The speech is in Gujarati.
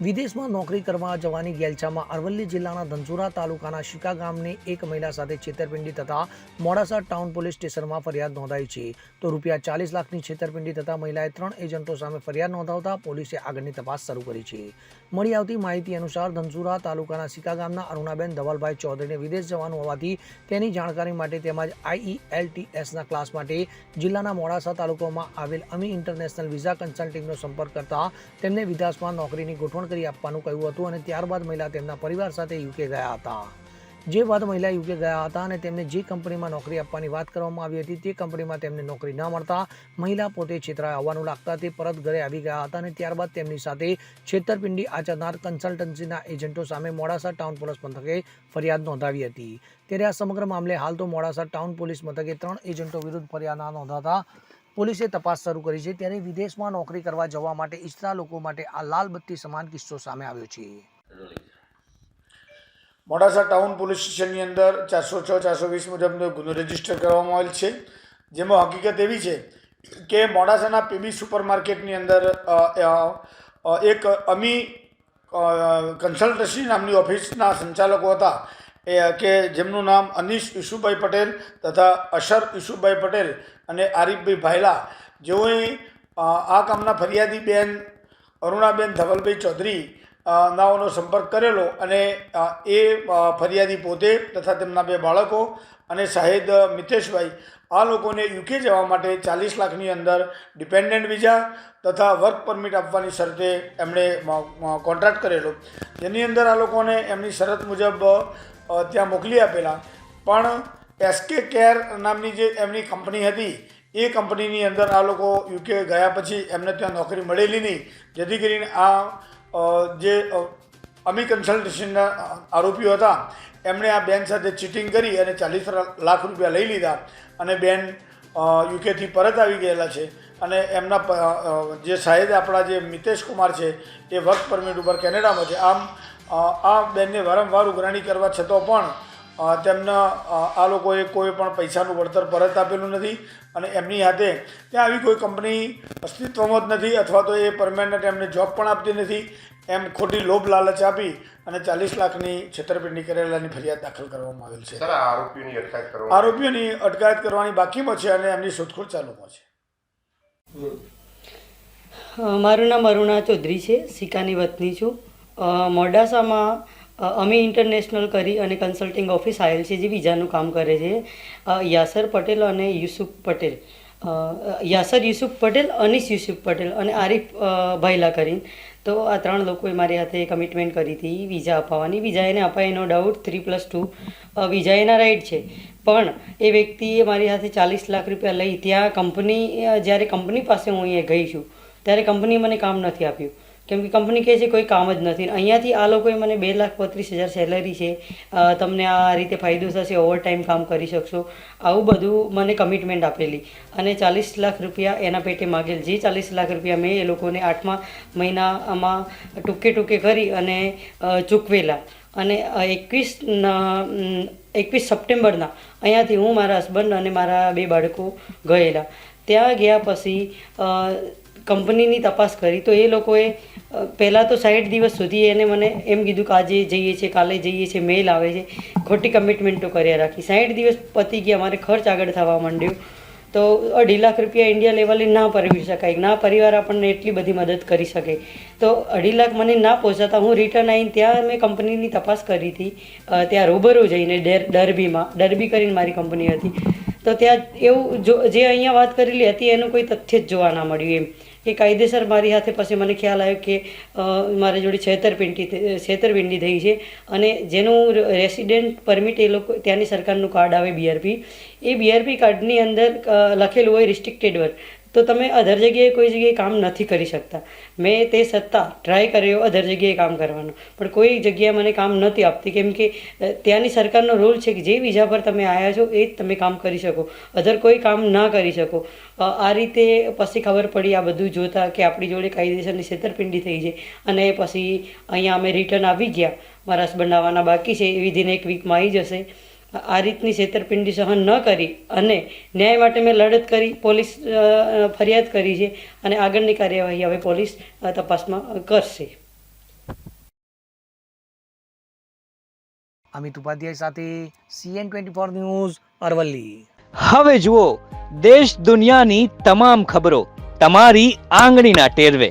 વિદેશમાં નોકરી કરવા જવાની ગેલછામાં અરવલ્લી જિલ્લાના ધનસુરા તાલુકાના શિકા ગામની એક મહિલા સાથે છેતરપિંડી થતા મોડાસા ટાઉન પોલીસ સ્ટેશનમાં ફરિયાદ નોંધાઈ છે. તો રૂપિયા ચાલીસ લાખની છેતરપિંડી થતા મહિલાએ ત્રણ એજન્ટો સામે ફરિયાદ નોંધાવતા પોલીસે આગળની તપાસ શરૂ કરી છે. મળી આવતી માહિતી અનુસાર ધનસુરા તાલુકાના શિકા ગામના અરુણાબેન ધવલભાઈ ચૌધરીને વિદેશ જવાનું હોવાથી તેની જાણકારી માટે તેમજ આઈઈએલટીએસના ક્લાસ માટે જિલ્લાના મોડાસા તાલુકામાં આવેલ અમી ઇન્ટરનેશનલ વિઝા કન્સલ્ટિંગનો સંપર્ક કરતા તેમને વિદેશમાં નોકરીની ગોઠવણ કરી આપવાનું કહ્યું હતું અને ત્યારબાદ મહિલા તેમના પરિવાર સાથે યુકે ગયા હતા. જે બાદ મહિલા યુકે ગયા હતા અને તેમને જે કંપનીમાં નોકરી આપવાની વાત કરવામાં આવી હતી તે કંપનીમાં તેમને નોકરી ન મળતા મહિલા પોતે છેતરાય હોવાનું લાગતા તે પરત ઘરે આવી ગયા હતા અને ત્યારબાદ તેમની સાથે છેતરપિંડી આચરનાર કન્સલ્ટન્સીના એજન્ટો સામે મોડાસા ટાઉન પોલીસ મથકે ફરિયાદ નોંધાવી હતી. ત્યારે આ સમગ્ર મામલે હાલ તો મોડાસા ટાઉન પોલીસ મથકે ત્રણ એજન્ટો વિરુદ્ધ ફરિયાદ નોંધાતા પોલીસે તપાસ શરૂ કરી છે. ત્યારે વિદેશમાં નોકરી કરવા જવા માટે ઈચ્છતા લોકો માટે આ લાલ બત્તી સમાન કિસ્સો સામે આવ્યો છે. મોડાસા ટાઉન પોલીસ સ્ટેશનની અંદર ચારસો છ, ચારસો વીસ મુજબનો ગુનો રજિસ્ટર કરવામાં આવેલ છે. જેમાં હકીકત એવી છે કે મોડાસાના પીબી સુપર માર્કેટની અંદર એક અમી કન્સલ્ટન્સી નામની ઓફિસના સંચાલકો હતા. એ કે જેમનું નામ અનીશ ઈશુભાઈ પટેલ તથા અશર ઈશુભાઈ પટેલ અને આરીફભાઈ ભાયલા. જેઓએ આ કામના ફરિયાદી બેન અરુણાબેન ધવલભાઈ ચૌધરી નાઓનો સંપર્ક કરેલો અને એ ફરિયાદી પોતે તથા તેમના બે બાળકો અને શાહિદ મિતેશભાઈ, આ લોકોને યુકે જવા માટે ચાલીસ લાખની અંદર ડિપેન્ડન્ટ વિઝા તથા વર્ક પરમિટ આપવાની શરતે એમણે કોન્ટ્રાક્ટ કરેલો. જેની અંદર આ લોકોને એમની શરત મુજબ ત્યાં મોકલી આપેલા. પણ એસકે કેર નામની જે એમની કંપની હતી, એ કંપનીની અંદર આ લોકો યુકે ગયા પછી એમને ત્યાં નોકરી મળેલી નહીં. જેથી કરીને આ જે અમી કન્સલ્ટેશનના આરોપીઓ હતા, એમણે આ બેન સાથે ચીટિંગ કરી અને ચાલીસ લાખ રૂપિયા લઈ લીધા. અને બેન યુકેથી પરત આવી ગયેલા છે. અને એમના જે સાહેબ આપણા જે મિતેશ કુમાર છે, એ વર્ક પરમિટ ઉપર કેનેડામાં છે. આમ આ બેનને વારંવાર ઉઘરાણી કરવા છતાં પણ તેમના આ લોકોએ કોઈ પણ પૈસાનું વળતર પરત આપેલું નથી અને એમની હાથે ત્યાં આવી કોઈ કંપની અસ્તિત્વમાં જ નથી અથવા તો એ પરમેનન્ટ એમને જોબ પણ આપતી નથી. એમ ખોટી લોભ લાલચ આપી અને ચાલીસ લાખની છેતરપિંડી કરેલાની ફરિયાદ દાખલ કરવામાં આવેલ છે. આરોપીઓની અટકાયત આરોપીઓની અટકાયત કરવાની બાકીમાં છે અને એમની શોધખોળ ચાલુમાં છે. મારું નામ અરુણા ચૌધરી છે સિકાની વતની છું. મોડાસામાં અમે ઇન્ટરનેશનલ કરી અને કન્સલ્ટિંગ ઓફિસ આવેલ છે જે વિઝાનું કામ કરે છે. યાસર પટેલ અને યુસુફ પટેલ. યાસર, યુસુફ પટેલ, અનીસ યુસુફ પટેલ અને આરિફ ભાઈલા કરીને. તો આ ત્રણ લોકોએ મારી હાથે કમિટમેન્ટ કરી હતી વિઝા અપાવવાની. વિઝા એને અપાય એનો doubt three plus two visa એના રાઈટ છે. પણ એ વ્યક્તિએ મારી હાથે ચાલીસ લાખ રૂપિયા લઈ, ત્યાં કંપની જ્યારે કંપની પાસે હું અહીંયા ગઈ છું, ત્યારે કંપનીએ મને કામ નથી આપ્યું. કેમ કે કંપની કહે છે કોઈ કામ જ નથી. અહીંયાથી આ લોકોએ મને બે લાખ બત્રીસ હજાર સેલરી છે. તમને આ રીતે ફાયદો થશે ઓવર ટાઈમ કામ કરી શકશો. આવું બધું મને કમિટમેન્ટ આપેલી. અને ચાલીસ લાખ રૂપિયા એના પેટે માગેલ. જે ચાલીસ લાખ રૂપિયા મેં એ લોકોને આઠમા મહિનામાં ટૂંકે ટૂંકે કરી અને ચૂકવેલા. અને એકવીસ એકવીસ સપ્ટેમ્બરના અહીંયાથી હું મારા હસબન્ડ અને મારા બે બાળકો ગયેલા. ત્યાં ગયા પછી કંપનીની તપાસ કરી. તો એ લોકોએ પહેલાં તો સાઠ દિવસ સુધી એને મને એમ કીધું કે આજે જઈએ છીએ, કાલે જઈએ છીએ, મેલ આવે છે. ખોટી કમિટમેન્ટો કર્યા રાખી. સાઠ દિવસ પતી ગયા, મારે ખર્ચ આગળ થવા માંડ્યો. તો અઢી લાખ રૂપિયા ઇન્ડિયા લેવલે ના પરવી શકાય. ના પરિવાર આપણને એટલી બધી મદદ કરી શકે. તો અઢી લાખ મને ના પહોંચાતા હું રિટર્ન આવીને ત્યાં મેં કંપનીની તપાસ કરી હતી. ત્યાં રૂબરૂ જઈને ડેર, ડરબીમાં, ડરબી કરીને મારી કંપની હતી. તો ત્યાં એવું જો, જે અહીંયા વાત કરેલી હતી, એનું કોઈ તથ્ય જ જોવા ના મળ્યું એમ. કે કાયદેસર મારી હાથે પછી મને ખ્યાલ આવ્યો કે મારી જોડે છેતરપિંડી છેતરપિંડી થઈ છે અને જેનું રેસિડેન્ટ પરમિટ એ લોકો, ત્યાંની સરકારનું કાર્ડ આવે બીઆરપી એ બીઆરપી કાર્ડની અંદર લખેલું હોય રિસ્ટ્રિક્ટેડ વર્ક તો તમે અધર જગ્યાએ કોઈ જગ્યાએ કામ નથી કરી શકતા. મેં તે છતાં ટ્રાય કર્યો, અધર જગ્યાએ કામ કરવાનો. પણ કોઈ જગ્યાએ મને કામ નથી આપતી. કેમ કે ત્યાંની સરકારનો રૂલ છે કે જે વિઝા પર તમે આવ્યા છો, એ જ તમે કામ કરી શકો. અધર કોઈ કામ ના કરી શકો. આ રીતે પછી ખબર પડી આ બધું જોતા કે આપણી જોડે કાયદેસરની છેતરપિંડી થઈ છે. અને પછી અહીંયા અમે રિટર્ન આવી ગયા. મારા હસબન્ડ આવવાના બાકી છે. એ વિધિન એક વીકમાં આવી જશે. આ રીતની છેતરપિંડી સહન ન કરી અને ન્યાય માટે મેં લડત કરી પોલીસ ફરિયાદ કરી છે અને આગળની કાર્યવાહી હવે પોલીસ તપાસમાં કરશે. અમિત ઉપાધ્યાય સાથે CN twenty four news Aravalli. હવે જુઓ દેશ દુનિયાની તમામ ખબરો તમારી આંગળીના ટેરવે.